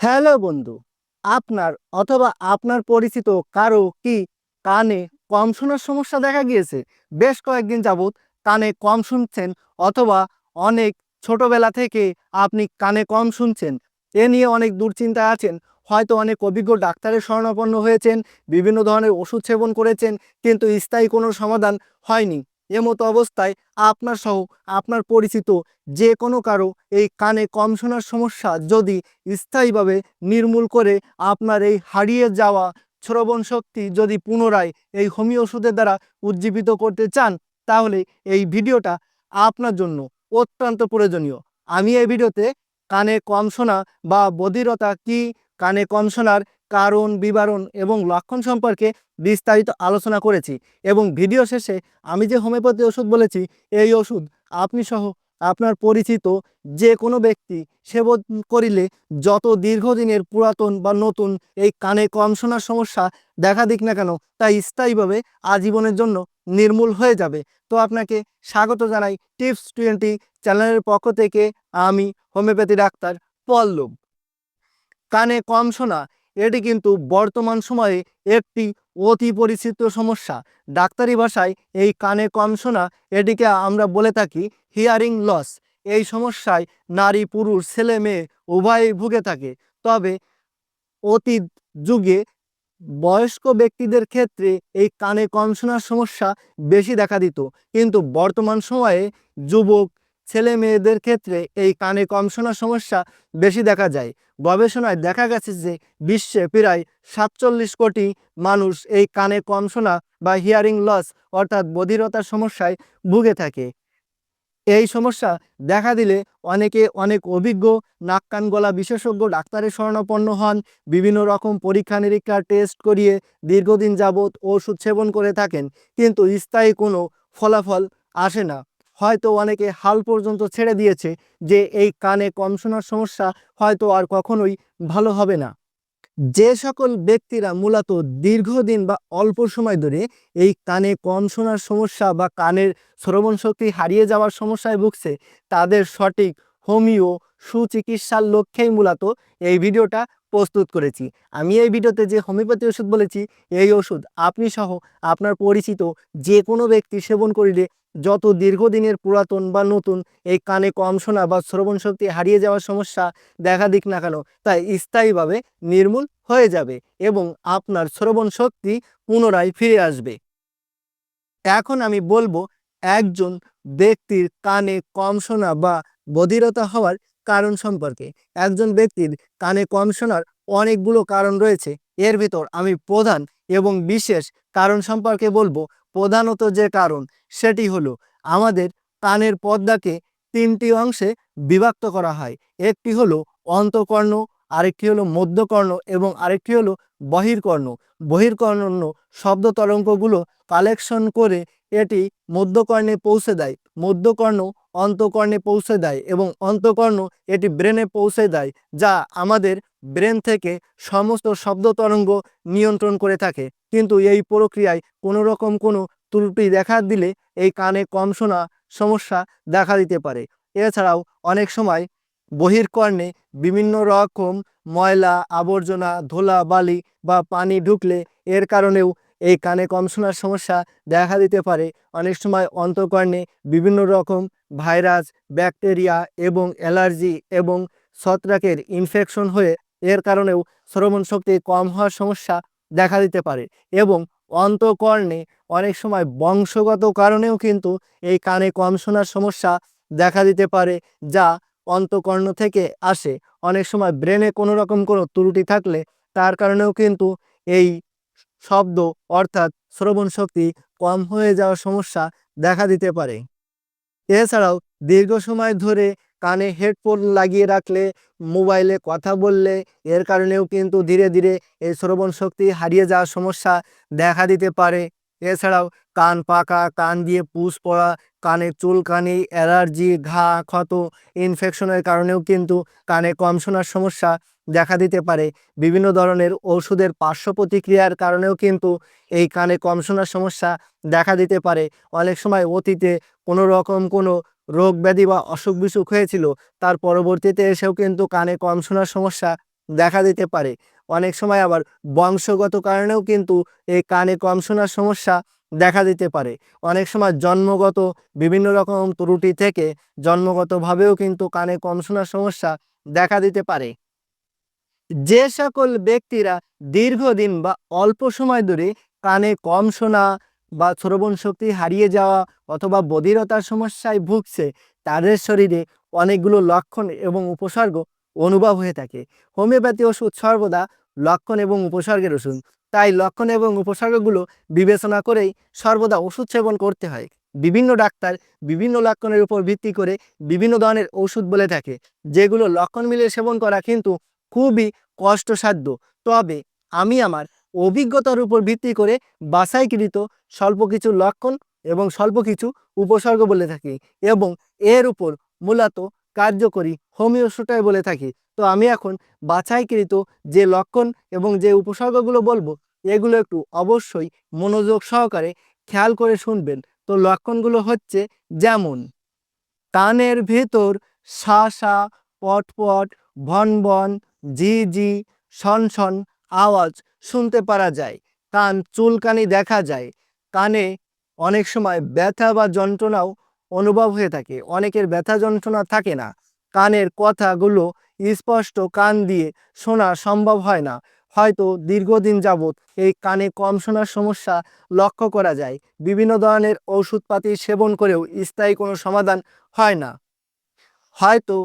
Hello বন্ধু, আপনার অথবা আপনার পরিচিত কারও কি কানে কম শোনার সমস্যা দেখা গিয়েছে? বেশ কয়েকদিন যাবৎ কানে কম শুনছেন অথবা অনেক ছোটবেলা থেকে আপনি কানে কম শুনছেন। এ নিয়ে অনেক দুশ্চিন্তায় আছেন, হয়তো অনেক অভিজ্ঞ ডাক্তারের শরণাপন্ন হয়েছেন, বিভিন্ন ধরনের ওষুধ সেবন করেছেন, কিন্তু স্থায়ী কোনো সমাধান হয়নি। এমতো অবস্থায় আপনার সহ আপনার পরিচিত যে কোনো কারও এই কানে কম শোনার সমস্যা যদি স্থায়ীভাবে নির্মূল করে আপনার এই হারিয়ে যাওয়া শ্রবণ শক্তি যদি পুনরায় এই হোমিও ওষুধের দ্বারা উজ্জীবিত করতে চান, তাহলে এই ভিডিওটা আপনার জন্য অত্যন্ত প্রয়োজনীয়। আমি এই ভিডিওতে কানে কম শোনা বা বধিরতা কি, কানে কম শোনার কারণ, বিবরণ এবং লক্ষণ সম্পর্কে বিস্তারিত আলোচনা করেছি এবং ভিডিও শেষে আমি যে হোমিওপ্যাথি ওষুধ বলেছি, এই ওষুধ আপনি সহ আপনার পরিচিত যে কোনো ব্যক্তি সেবন করিলে যত দীর্ঘদিনের পুরাতন বা নতুন এই কানে কম শোনার সমস্যা দেখা দিক না কেন তা স্থায়ীভাবে আজীবনের জন্য নির্মূল হয়ে যাবে। তো আপনাকে স্বাগত জানাই টিপস টোয়েন্টি চ্যানেলের পক্ষ থেকে আমি হোমিওপ্যাথি ডাক্তার পল্লব। কানে কম শোনা এটি কিন্তু বর্তমান সময়ে একটি অতি পরিচিত সমস্যা। ডাক্তারি ভাষায় এই কানে কম শোনা, এটিকে আমরা বলে থাকি হিয়ারিং লস এই সমস্যায় নারী, পুরুষ, ছেলে, মেয়ে উভয়ই ভুগে থাকে। তবে অতীত যুগে বয়স্ক ব্যক্তিদের ক্ষেত্রে এই কানে কম শোনার সমস্যা বেশি দেখা দিত। কিন্তু বর্তমান সময়ে যুবক ছেলে মেয়েদের ক্ষেত্রে এই কানে কম শোনার সমস্যা বেশি দেখা যায়। গবেষণায় দেখা গেছে যে বিশ্বে প্রায় সাতচল্লিশ কোটি মানুষ এই কানে কম শোনা বা হিয়ারিং লস অর্থাৎ বধিরতার সমস্যায় ভুগে থাকে। এই সমস্যা দেখা দিলে অনেকে অনেক অভিজ্ঞ নাক কান গলা বিশেষজ্ঞ ডাক্তারের শরণাপন্ন হন, বিভিন্ন রকম পরীক্ষা নিরীক্ষা টেস্ট করিয়ে দীর্ঘদিন যাবৎ ওষুধ সেবন করে থাকেন, কিন্তু স্থায়ী কোনো ফলাফল আসে না। হয়তো অনেকে হাল পর্যন্ত ছেড়ে দিয়েছে যে এই কানে কম শোনার সমস্যা হয়তো আর কখনোই ভালো হবে না। যে সকল ব্যক্তিরা মূলত দীর্ঘদিন বা অল্প সময় ধরে এই কানে কম শোনার সমস্যা বা কানের শ্রবণ শক্তি হারিয়ে যাওয়ার সমস্যায় ভুগছে, তাদের সঠিক হোমিও, সুচিকিৎসার লক্ষ্যেই মূলত এই ভিডিওটা প্রস্তুত করেছি। আমি এই ভিডিওতে যে হোমিওপ্যাথি ওষুধ বলেছি, এই ওষুধ আপনি সহ আপনার পরিচিত যে কোনো ব্যক্তি সেবন করিলে যত দীর্ঘদিনের পুরাতন বা নতুন এই কানে কম শোনা বা শ্রবণ শক্তি হারিয়ে যাওয়ার সমস্যা দেখা দিক না কেন, তাই স্থায়ীভাবে নির্মূল হয়ে যাবে এবং আপনার শ্রবণ শক্তি পুনরায় ফিরে আসবে। এখন আমি বলব, একজন ব্যক্তির কানে কম শোনা বা বধিরতা হওয়ার কারণ সম্পর্কে। একজন ব্যক্তির কানে কম শোনার অনেকগুলো কারণ রয়েছে, এর ভিতর আমি প্রধান এবং বিশেষ কারণ সম্পর্কে বলব। প্রধানত যে কারণ, সেটি হলো আমাদের কানের পর্দাকে তিনটি অংশে বিভক্ত করা হয়। একটি হলো অন্তকর্ণ আরেকটি হলো মধ্যকর্ণ এবং আরেকটি হলো বহির্কর্ণ বহির্কর্ণ শব্দ তরঙ্গগুলো কালেকশন করে এটি মধ্যকর্ণে পৌঁছে দেয়। মধ্যকর্ণ অন্তকর্ণে পৌঁছে দেয় এবং অন্তকর্ণ এটি ব্রেনে পৌঁছে দেয়, যা আমাদের ব্রেন থেকে সমস্ত শব্দ তরঙ্গ নিয়ন্ত্রণ করে থাকে। কিন্তু এই প্রক্রিয়ায় কোনো রকম কোনো ত্রুটি দেখা দিলে এই কানে কম শোনা সমস্যা দেখা দিতে পারে। এছাড়াও অনেক সময় বহির্কর্ণে বিভিন্ন রকম ময়লা, আবর্জনা, ধুলা, বালি বা পানি ঢুকলে এর কারণেও এই কানে কম শোনার সমস্যা দেখা দিতে পারে। অনেক সময় অন্তকর্ণে বিভিন্ন রকম ভাইরাস, ব্যাকটেরিয়া এবং অ্যালার্জি এবং ছত্রাকের ইনফেকশন হয়ে এর কারণেও শ্রবণ শক্তি কম হওয়ার সমস্যা দেখা দিতে পারে এবং অন্তকর্ণে অনেক সময় বংশগত কারণেও কিন্তু এই কানে কম শোনার সমস্যা দেখা দিতে পারে, যা অন্তকর্ণ থেকে আসে। অনেক সময় ব্রেনে কোনো রকম কোনো ত্রুটি থাকলে তার কারণেও কিন্তু এই শব্দ অর্থাৎ শ্রবণ শক্তি কম হয়ে যাওয়ার সমস্যা দেখা দিতে পারে। এছাড়াও দীর্ঘ সময় ধরে কানে হেডফোন লাগিয়ে রাখলে, মোবাইলে কথা বললে, এর কারণেও কিন্তু ধীরে ধীরে এই শ্রবণ শক্তি হারিয়ে যাওয়ার সমস্যা দেখা দিতে পারে। এছাড়াও কান পাকা কান দিয়ে পুষ পড়া, কানে চুলকানি অ্যালার্জি, ঘা, ক্ষত, ইনফেকশনের কারণেও কিন্তু কানে কম শোনার সমস্যা দেখা দিতে পারে। বিভিন্ন ধরনের ওষুধের পার্শ্ব প্রতিক্রিয়ার কারণেও কিন্তু এই কানে কম শোনার সমস্যা দেখা দিতে পারে। অনেক সময় অতীতে কোনো রকম কোনো রোগ ব্যাধি বা অসুখ বিসুখ হয়েছিল, তার পরবর্তীতে এসেও কিন্তু কানে কম শোনার সমস্যা দেখা দিতে পারে। অনেক সময় আবার বংশগত কারণেও কিন্তু এই কানে কম শোনার সমস্যা দেখা দিতে পারে। অনেক সময় জন্মগত বিভিন্ন রকম ত্রুটি থেকে জন্মগতভাবেও কিন্তু কানে কম শোনার সমস্যা দেখা দিতে পারে। যে সকল ব্যক্তিরা দীর্ঘদিন বা অল্প সময় ধরে কানে কম শোনা বা শ্রবণ শক্তি হারিয়ে যাওয়া অথবা বধিরতার সমস্যায় ভুগছে, তাদের শরীরে অনেকগুলো লক্ষণ এবং উপসর্গ অনুভব হয়ে থাকে। হোমিওপ্যাথি ওষুধ সর্বদা লক্ষণ এবং উপসর্গের ওষুধ। তাই লক্ষণ এবং উপসর্গগুলো বিবেচনা করেই সর্বদা ওষুধ সেবন করতে হয়। বিভিন্ন ডাক্তার বিভিন্ন লক্ষণের উপর ভিত্তি করে বিভিন্ন ধরনের ওষুধ বলে থাকে, যেগুলো লক্ষণ মিলিয়ে সেবন করা কিন্তু খুবই কষ্টসাধ্য। তবে আমি আমার অভিজ্ঞতার উপর ভিত্তি করে বাসাইকৃত স্বল্প কিছু লক্ষণ এবং স্বল্প কিছু উপসর্গ বলে থাকি এবং এর উপর মূলত কার্যকরী হোমিও সুটাই বলে থাকি। তো আমি এখন বাছাইকৃত যে লক্ষণ এবং যে উপসর্গগুলো বলব, এগুলো একটু অবশ্যই মনোযোগ সহকারে খেয়াল করে শুনবেন। তো লক্ষণগুলো হচ্ছে যেমন, কানের ভেতর সা সা পট পট ভন ভন ঝি শন আওয়াজ শুনতে পারা যায়। কান চুলকানি দেখা যায়। কানে অনেক সময় ব্যথা বা যন্ত্রণাও অনুভব হয়ে থাকে। অনেকের ব্যথা যন্ত্রণা থাকে না। কানের কথাগুলো স্পষ্ট কান দিয়ে শোনা সম্ভব হয় না। হয়তো দীর্ঘদিন যাবৎ এই কানে কম শোনার সমস্যা লক্ষ্য করা যায়। বিভিন্ন ধরনের ওষুধপাতি সেবন করেও স্থায়ী কোনো সমাধান হয় না। হয়তো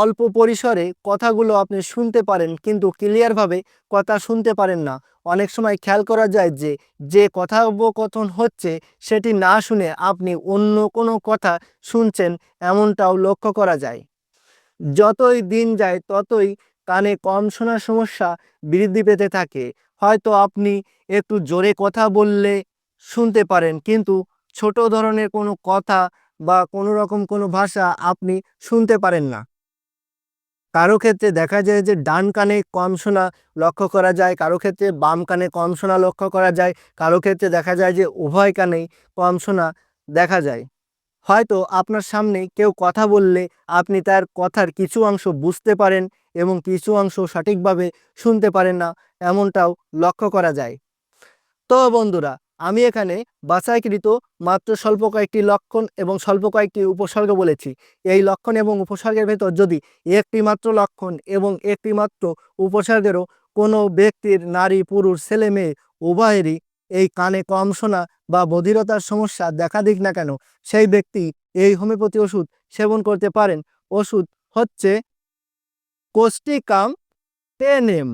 অল্প পরিসরে কথাগুলো আপনি শুনতে পারেন, কিন্তু ক্লিয়ারভাবে কথা শুনতে পারেন না। অনেক সময় খেয়াল করা যায় যে যে কথোপকথন হচ্ছে সেটি না শুনে আপনি অন্য কোনো কথা শুনছেন এমনটাও লক্ষ্য করা যায়। যতই দিন যায় ততই কানে কম শোনার সমস্যা বৃদ্ধি পেতে থাকে। হয়তো আপনি একটু জোরে কথা বললে শুনতে পারেন, কিন্তু ছোট ধরনের কোনো কথা বা কোনো রকম কোনো ভাষা আপনি শুনতে পারেন না। কারও ক্ষেত্রে দেখা যায় যে ডান কানে কম শোনা লক্ষ্য করা যায়, কারও ক্ষেত্রে বাম কানে কম শোনা লক্ষ্য করা যায়, কারও ক্ষেত্রে দেখা যায় যে উভয় কানেই কম শোনা দেখা যায়। হয়তো আপনার সামনে কেউ কথা বললে আপনি তার কথার কিছু অংশ বুঝতে পারেন এবং কিছু অংশ সঠিকভাবে শুনতে পারেন না, এমনটাও লক্ষ্য করা যায়। তো বন্ধুরা আমি এখানে বাছাইকৃত মাত্র স্বল্প কয়েকটি লক্ষণ এবং স্বল্প কয়েকটি উপসর্গ বলেছি। এই লক্ষণ এবং উপসর্গের ভেতর যদি একটি মাত্র লক্ষণ এবং একটি মাত্র উপসর্গেরও কোনো ব্যক্তির নারী, পুরুষ, ছেলে, মেয়ে উভয়েরই এই কানে কম শোনা বা বধিরতার সমস্যা দেখা দিক না কেন, সেই ব্যক্তি এই হোমিওপ্যাথি ওষুধ সেবন করতে পারেন। ওষুধ হচ্ছে কোস্টিকাম টেনেম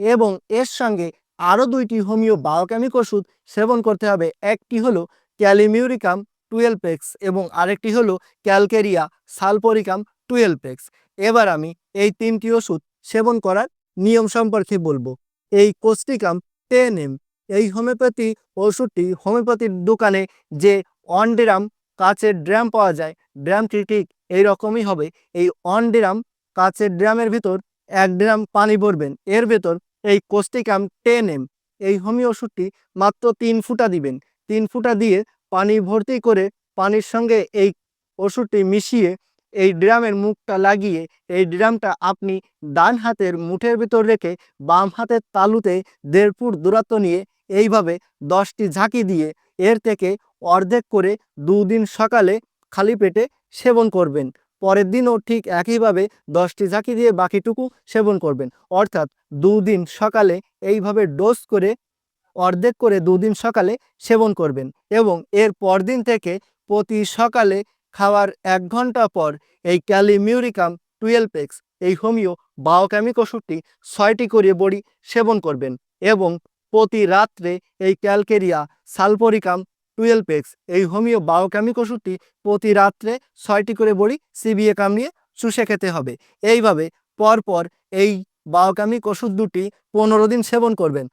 এবং এর সঙ্গে আরও দুইটি হোমিও বায়োকেমিক ওষুধ সেবন করতে হবে। একটি হলো ক্যালিমিউরিকাম টুয়েলভ এক্স এবং আরেকটি হলো ক্যালকেরিয়া সালপোরিকাম টুয়েলভ এক্স এবার আমি এই তিনটি ওষুধ সেবন করার নিয়ম সম্পর্কে বলব। এই কোস্টিকাম টেন এম এই হোমিওপ্যাথি ওষুধটি হোমিওপ্যাথির দোকানে যে অন ড্রাম কাচের ড্রাম পাওয়া যায়, ড্রামটি ঠিক এই রকমই হবে। এই অন ড্রাম কাচের ড্রামের ভিতর এক ড্রাম পানি ভরবেন। এর ভেতর এই কোস্টিকাম টেন এম এই হোমিও ওষুধটি মাত্র তিন ফুটা দিবেন। তিন ফুটা দিয়ে পানি ভর্তি করে পানির সঙ্গে এই ওষুধটি মিশিয়ে এই ড্রামের মুখটা লাগিয়ে এই ড্রামটা আপনি ডান হাতের মুঠের ভিতর রেখে বাম হাতের তালুতে দেড় ফুট দূরত্ব নিয়ে এইভাবে দশটি ঝাঁকি দিয়ে এর থেকে অর্ধেক করে দুদিন সকালে খালি পেটে সেবন করবেন। পরের দিনও ঠিক একইভাবে দশটি ঝাঁকি দিয়ে বাকিটুকু সেবন করবেন। অর্থাৎ দুদিন সকালে এইভাবে ডোজ করে, অর্ধেক করে দুদিন সকালে সেবন করবেন এবং এর পরদিন থেকে প্রতি সকালে খাওয়ার এক ঘণ্টা পর এই ক্যালিমিউরিকাম টুয়েলভ এক্স, এই হোমিও বায়োকেমিক ওষুধটি ছয়টি করে বড়ি সেবন করবেন এবং প্রতি রাত্রে এই ক্যালকেরিয়া সালপোরিকাম টুয়েলভ এক্স। এই হোমিও বায়োকেমিক ওষুধটি প্রতি রাত্রে ছয়টি করে বড়ি সিবিএ কামড়িয়ে চুষে খেতে হবে। এইভাবে পরপর এই বায়োকেমিক ওষুধ দুটি পনেরো দিন সেবন করবেন।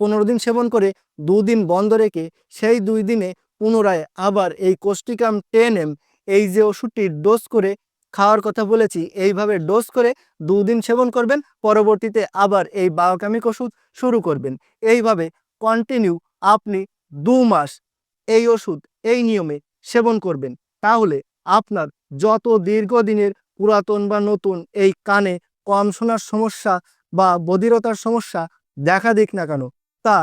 পনেরো- দিন সেবন করে দুদিন বন্ধ রেখে সেই দুই দিনে পুনরায় আবার এই কোষ্টিকাম টেন এম, এই যে ওষুধটির ডোজ করে খাওয়ার কথা বলেছি, এইভাবে ডোজ করে দুদিন সেবন করবেন, পরবর্তীতে আবার এই বায়োকেমিক ওষুধ শুরু করবেন। এইভাবে কন্টিনিউ আপনি দু মাস এই ওষুধ, এই নিয়মে সেবন করবেন। তাহলে আপনার যত দীর্ঘদিনের পুরাতন বা নতুন এই কানে কম শোনার সমস্যা বা বধিরতার সমস্যা দেখা দিক না কেন, তা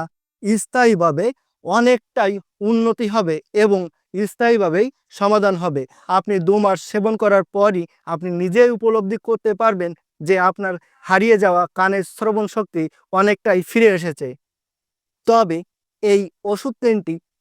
স্থায়ীভাবে অনেকটাই উন্নতি হবে এবং স্থায়ীভাবেই সমাধান হবে। আপনি দু মাস সেবন করার পরই আপনি নিজেই উপলব্ধি করতে পারবেন যে আপনার হারিয়ে যাওয়া কানের শ্রবণ শক্তি অনেকটাই ফিরে এসেছে। তবে এই ওষুধ তিনটি